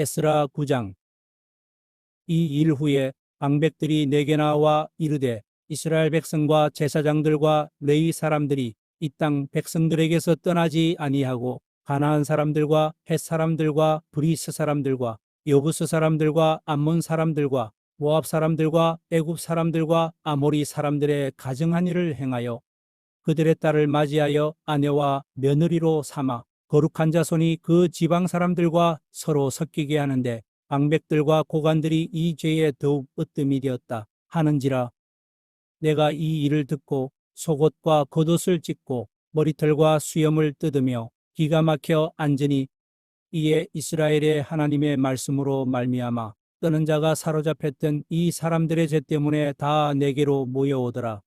에스라 9장. 이 일 후에 방백들이 내게 나와 이르되 이스라엘 백성과 제사장들과 레위 사람들이 이 땅 백성들에게서 떠나지 아니하고 가나안 사람들과 헷 사람들과 브리스 사람들과 여부스 사람들과 암몬 사람들과 모압 사람들과 애굽 사람들과 아모리 사람들의 가정한 일을 행하여 그들의 딸을 맞이하여 아내와 며느리로 삼아 거룩한 자손이 그 지방 사람들과 서로 섞이게 하는데 방백들과 고관들이 이 죄에 더욱 으뜸이 되었다 하는지라 내가 이 일을 듣고 속옷과 겉옷을 찢고 머리털과 수염을 뜯으며 기가 막혀 앉으니 이에 이스라엘의 하나님의 말씀으로 말미암아 떠는 자가 사로잡혔던 이 사람들의 죄 때문에 다 내게로 모여오더라.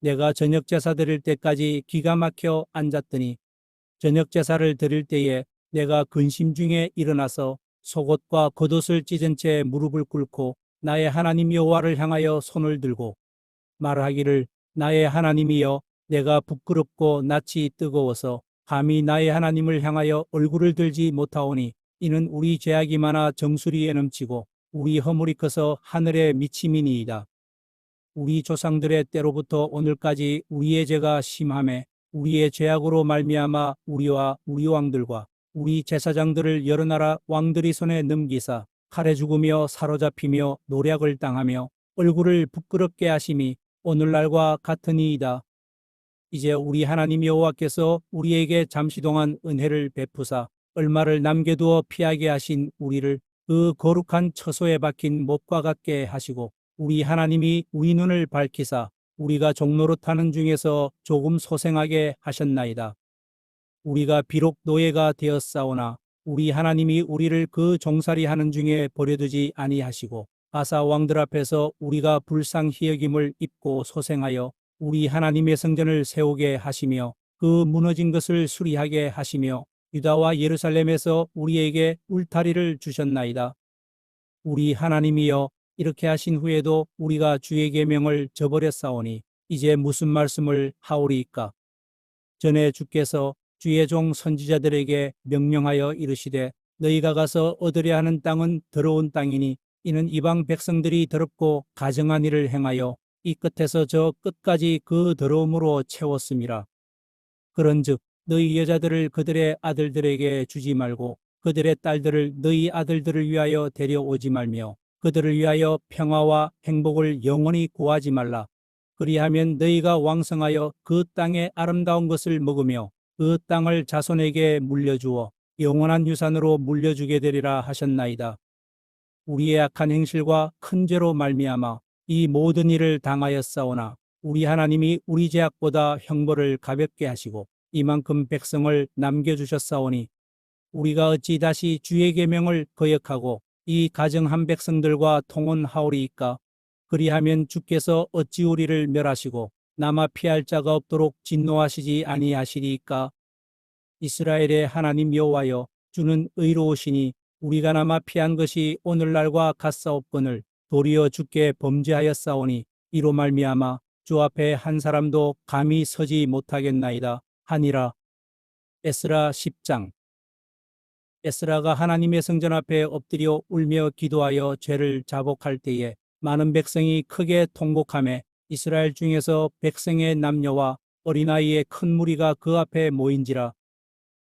내가 저녁 제사 드릴 때까지 기가 막혀 앉았더니 저녁 제사를 드릴 때에 내가 근심 중에 일어나서 속옷과 겉옷을 찢은 채 무릎을 꿇고 나의 하나님 여호와를 향하여 손을 들고 말하기를 나의 하나님이여 내가 부끄럽고 낯이 뜨거워서 감히 나의 하나님을 향하여 얼굴을 들지 못하오니 이는 우리 죄악이 많아 정수리에 넘치고 우리 허물이 커서 하늘에 미침이니이다. 우리 조상들의 때로부터 오늘까지 우리의 죄가 심함에 우리의 죄악으로 말미암아 우리와 우리 왕들과 우리 제사장들을 여러 나라 왕들이 손에 넘기사 칼에 죽으며 사로잡히며 노략을 당하며 얼굴을 부끄럽게 하심이 오늘날과 같으니이다. 이제 우리 하나님 여호와께서 우리에게 잠시 동안 은혜를 베푸사 얼마를 남겨두어 피하게 하신 우리를 그 거룩한 처소에 박힌 못과 같게 하시고 우리 하나님이 우리 눈을 밝히사 우리가 종노릇하는 중에서 조금 소생하게 하셨나이다. 우리가 비록 노예가 되었사오나 우리 하나님이 우리를 그 종살이 하는 중에 버려두지 아니하시고 아사 왕들 앞에서 우리가 불쌍히 여김을 입고 소생하여 우리 하나님의 성전을 세우게 하시며 그 무너진 것을 수리하게 하시며 유다와 예루살렘에서 우리에게 울타리를 주셨나이다. 우리 하나님이여 이렇게 하신 후에도 우리가 주의 계명을 저버렸사오니 이제 무슨 말씀을 하오리이까? 전에 주께서 주의 종 선지자들에게 명령하여 이르시되 너희가 가서 얻으려 하는 땅은 더러운 땅이니 이는 이방 백성들이 더럽고 가정한 일을 행하여 이 끝에서 저 끝까지 그 더러움으로 채웠음이라. 그런즉 너희 여자들을 그들의 아들들에게 주지 말고 그들의 딸들을 너희 아들들을 위하여 데려오지 말며 그들을 위하여 평화와 행복을 영원히 구하지 말라. 그리하면 너희가 왕성하여 그 땅의 아름다운 것을 먹으며 그 땅을 자손에게 물려주어 영원한 유산으로 물려주게 되리라 하셨나이다. 우리의 악한 행실과 큰 죄로 말미암아 이 모든 일을 당하였사오나 우리 하나님이 우리 죄악보다 형벌을 가볍게 하시고 이만큼 백성을 남겨주셨사오니 우리가 어찌 다시 주의 계명을 거역하고 이 가정한 백성들과 통혼하오리이까 그리하면 주께서 어찌 우리를 멸하시고 남아 피할 자가 없도록 진노하시지 아니하시리이까 이스라엘의 하나님 여호와여 주는 의로우시니 우리가 남아 피한 것이 오늘날과 같사옵거늘 도리어 주께 범죄하였사오니 이로 말미암아 주 앞에 한 사람도 감히 서지 못하겠나이다 하니라. 에스라 10장 에스라가 하나님의 성전 앞에 엎드려 울며 기도하여 죄를 자복할 때에 많은 백성이 크게 통곡함에 이스라엘 중에서 백성의 남녀와 어린아이의 큰 무리가 그 앞에 모인지라.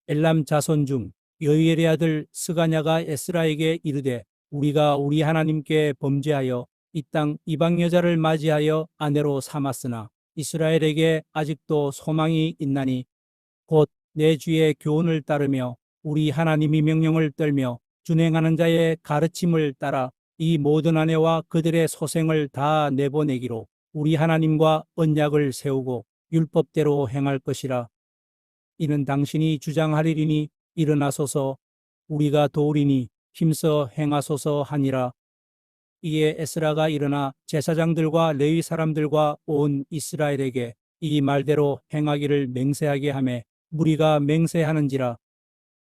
엘람 자손 중 여이엘의 아들 스가냐가 에스라에게 이르되 우리가 우리 하나님께 범죄하여 이 땅 이방 여자를 맞이하여 아내로 삼았으나 이스라엘에게 아직도 소망이 있나니 곧 내 주의 교훈을 따르며 우리 하나님이 명령을 떨며 준행하는 자의 가르침을 따라 이 모든 아내와 그들의 소생을 다 내보내기로 우리 하나님과 언약을 세우고 율법대로 행할 것이라. 이는 당신이 주장하리니 일어나소서 우리가 도우리니 힘써 행하소서 하니라. 이에 에스라가 일어나 제사장들과 레위 사람들과 온 이스라엘에게 이 말대로 행하기를 맹세하게 하매 무리가 맹세하는지라.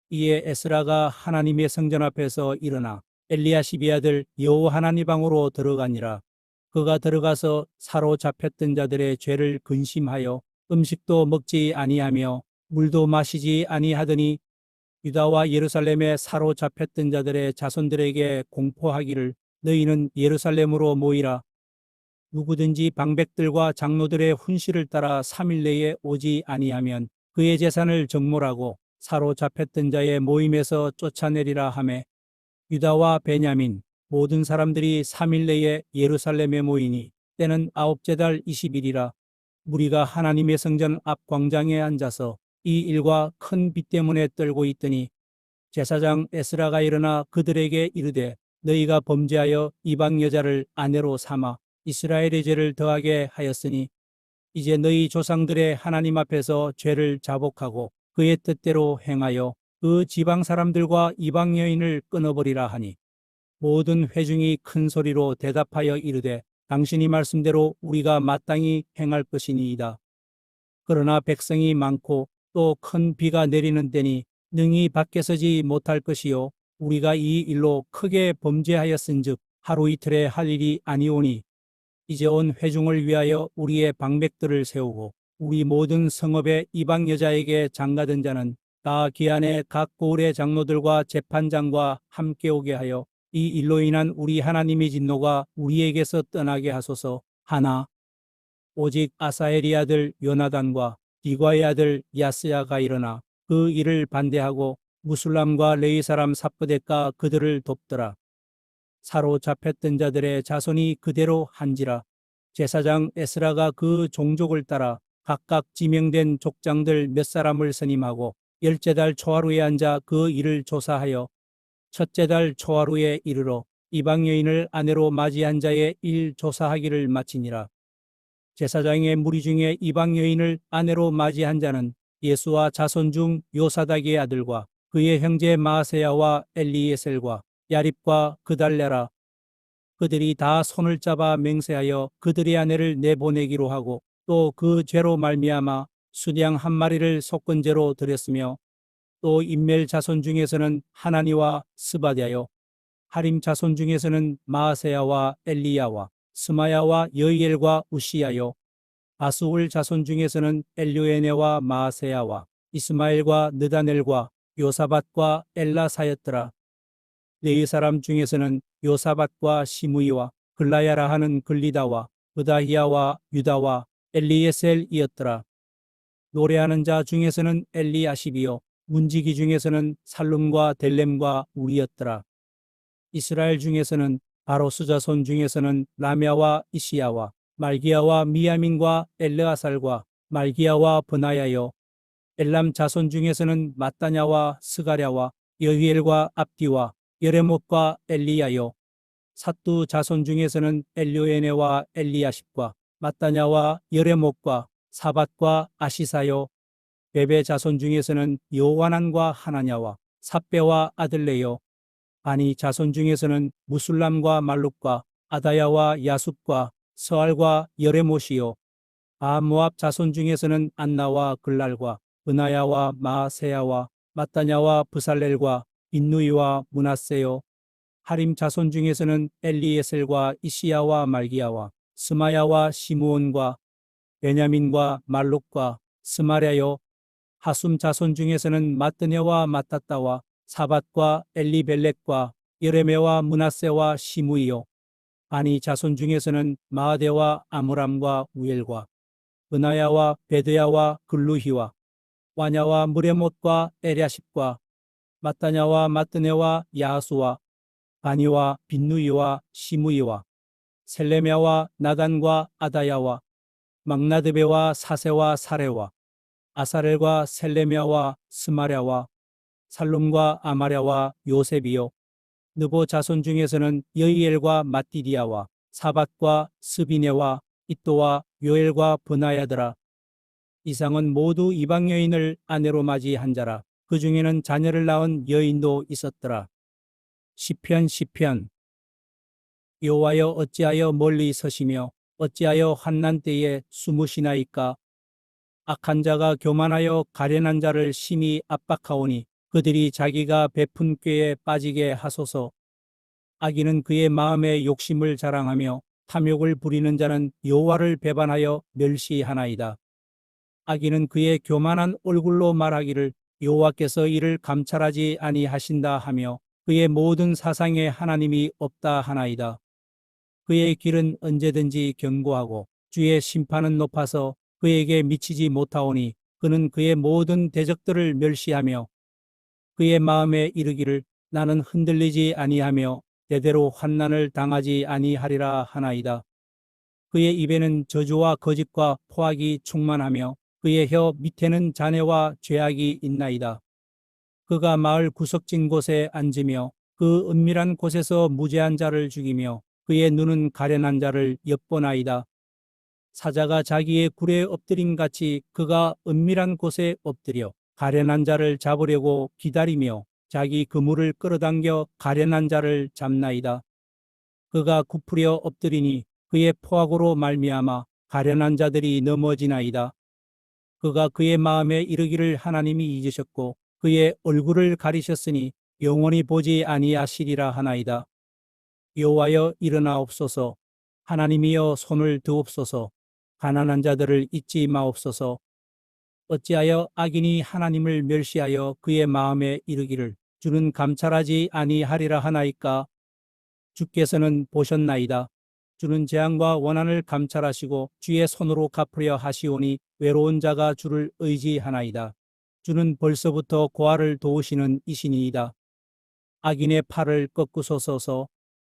이에 에스라가 하나님의 성전 앞에서 일어나 엘리야시비 아들 여호 하나님 방으로 들어가니라. 그가 들어가서 사로잡혔던 자들의 죄를 근심하여 음식도 먹지 아니하며 물도 마시지 아니하더니 유다와 예루살렘에 사로잡혔던 자들의 자손들에게 공포하기를 너희는 예루살렘으로 모이라. 누구든지 방백들과 장로들의 훈시를 따라 3일 내에 오지 아니하면 그의 재산을 정몰하고 사로잡혔던 자의 모임에서 쫓아내리라 하매 유다와 베냐민 모든 사람들이 3일 내에 예루살렘에 모이니 때는 아홉째 달 20일이라 무리가 하나님의 성전 앞 광장에 앉아서 이 일과 큰 비 때문에 떨고 있더니 제사장 에스라가 일어나 그들에게 이르되 너희가 범죄하여 이방 여자를 아내로 삼아 이스라엘의 죄를 더하게 하였으니 이제 너희 조상들의 하나님 앞에서 죄를 자복하고 그의 뜻대로 행하여 그 지방 사람들과 이방 여인을 끊어버리라 하니 모든 회중이 큰 소리로 대답하여 이르되 당신이 말씀대로 우리가 마땅히 행할 것이니이다. 그러나 백성이 많고 또 큰 비가 내리는 때니 능히 밖에 서지 못할 것이요 우리가 이 일로 크게 범죄하였은즉 하루 이틀에 할 일이 아니오니 이제 온 회중을 위하여 우리의 방백들을 세우고 우리 모든 성읍의 이방 여자에게 장가든 자는 다 기한에 각 고을의 장로들과 재판장과 함께 오게 하여 이 일로 인한 우리 하나님의 진노가 우리에게서 떠나게 하소서 하나 오직 아사엘의 아들 요나단과 디과의 아들 야스야가 일어나 그 일을 반대하고 무술람과 레이 사람 사프데가 그들을 돕더라. 사로잡혔던 자들의 자손이 그대로 한지라 제사장 에스라가 그 종족을 따라 각각 지명된 족장들 몇 사람을 선임하고 열째 달 초하루에 앉아 그 일을 조사하여 첫째 달 초하루에 이르러 이방 여인을 아내로 맞이한 자의 일 조사하기를 마치니라. 제사장의 무리 중에 이방 여인을 아내로 맞이한 자는 예수와 자손 중 요사닥의 아들과 그의 형제 마세야와 엘리에셀과 야립과 그달랴라. 그들이 다 손을 잡아 맹세하여 그들의 아내를 내보내기로 하고 또 그 죄로 말미암아 수량 한 마리를 속건제로 드렸으며 또 인멜 자손 중에서는 하나니와 스바디아요 하림 자손 중에서는 마세야와 엘리야와 스마야와 여이엘과 우시야요 아수울 자손 중에서는 엘료에네와 마세야와 이스마엘과 느다넬과 요사밭과 엘라사였더라. 레이 사람 중에서는 요사밭과 시무이와 글라야라 하는 글리다와 브다히야와 유다와 엘리에셀이었더라. 노래하는 자 중에서는 엘리아십이요 문지기 중에서는 살룸과 델렘과 우리였더라. 이스라엘 중에서는 바로스 자손 중에서는 라미아와 이시야와 말기야와 미야민과 엘르아살과 말기야와 브나야요 엘람 자손 중에서는 마따냐와 스가랴와 여휘엘과 압디와 여레못과 엘리야요 사뚜 자손 중에서는 엘료에네와 엘리야십과 마따냐와 여레못과 사밧과 아시사요 베베 자손 중에서는 요와난과 하나냐와 삽베와 아들레요 아니 자손 중에서는 무술람과 말룩과 아다야와 야숲과 서알과 여레못이요 아모압 자손 중에서는 안나와 글랄과 은하야와 마세야와 마따냐와 부살렐과 인누이와 문하세요 하림 자손 중에서는 엘리에셀과 이시야와 말기야와 스마야와 시므온과 베냐민과 말룩과 스마랴요 하숨 자손 중에서는 마뜨냐와 마따따와 사밧과 엘리벨렉과 여레메와 문하세와 시무이요. 아니 자손 중에서는 마아데와 아므람과 우엘과 은하야와 베드야와 글루히와 와냐와 무레못과 에랴십과 마따냐와 마뜨네와 야수와 바니와 빈누이와 시무이와 셀레메와 나단과 아다야와 막나드베와 사세와 사레와 아사렐과 셀레메와 스마랴와 살룸과 아마랴와 요셉이요 느보 자손 중에서는 여이엘과 마띠디아와 사밧과 스비네와 이또와 요엘과 브나야더라. 이상은 모두 이방 여인을 아내로 맞이한 자라. 그 중에는 자녀를 낳은 여인도 있었더라. 시편 시편 여호와여 어찌하여 멀리 서시며 어찌하여 환난 때에 숨으시나이까 악한 자가 교만하여 가련한 자를 심히 압박하오니 그들이 자기가 베푼 꾀에 빠지게 하소서. 악인은 그의 마음에 욕심을 자랑하며 탐욕을 부리는 자는 여호와를 배반하여 멸시하나이다. 악인은 그의 교만한 얼굴로 말하기를 여호와께서 이를 감찰하지 아니하신다 하며 그의 모든 사상에 하나님이 없다 하나이다. 그의 길은 언제든지 견고하고 주의 심판은 높아서 그에게 미치지 못하오니 그는 그의 모든 대적들을 멸시하며 그의 마음에 이르기를 나는 흔들리지 아니하며 대대로 환난을 당하지 아니하리라 하나이다. 그의 입에는 저주와 거짓과 포악이 충만하며 그의 혀 밑에는 잔해와 죄악이 있나이다. 그가 마을 구석진 곳에 앉으며 그 은밀한 곳에서 무죄한 자를 죽이며 그의 눈은 가련한 자를 엿보나이다. 사자가 자기의 굴에 엎드림 같이 그가 은밀한 곳에 엎드려 가련한 자를 잡으려고 기다리며 자기 그물을 끌어당겨 가련한 자를 잡나이다. 그가 굽으려 엎드리니 그의 포악으로 말미암아 가련한 자들이 넘어지나이다. 그가 그의 마음에 이르기를 하나님이 잊으셨고 그의 얼굴을 가리셨으니 영원히 보지 아니하시리라 하나이다. 여호와여 일어나옵소서. 하나님이여 손을 드옵소서. 가난한 자들을 잊지 마옵소서. 어찌하여 악인이 하나님을 멸시하여 그의 마음에 이르기를 주는 감찰하지 아니하리라 하나이까? 주께서는 보셨나이다. 주는 재앙과 원한을 감찰하시고 주의 손으로 갚으려 하시오니 외로운 자가 주를 의지하나이다. 주는 벌써부터 고아를 도우시는 이신이이다. 악인의 팔을 꺾으소서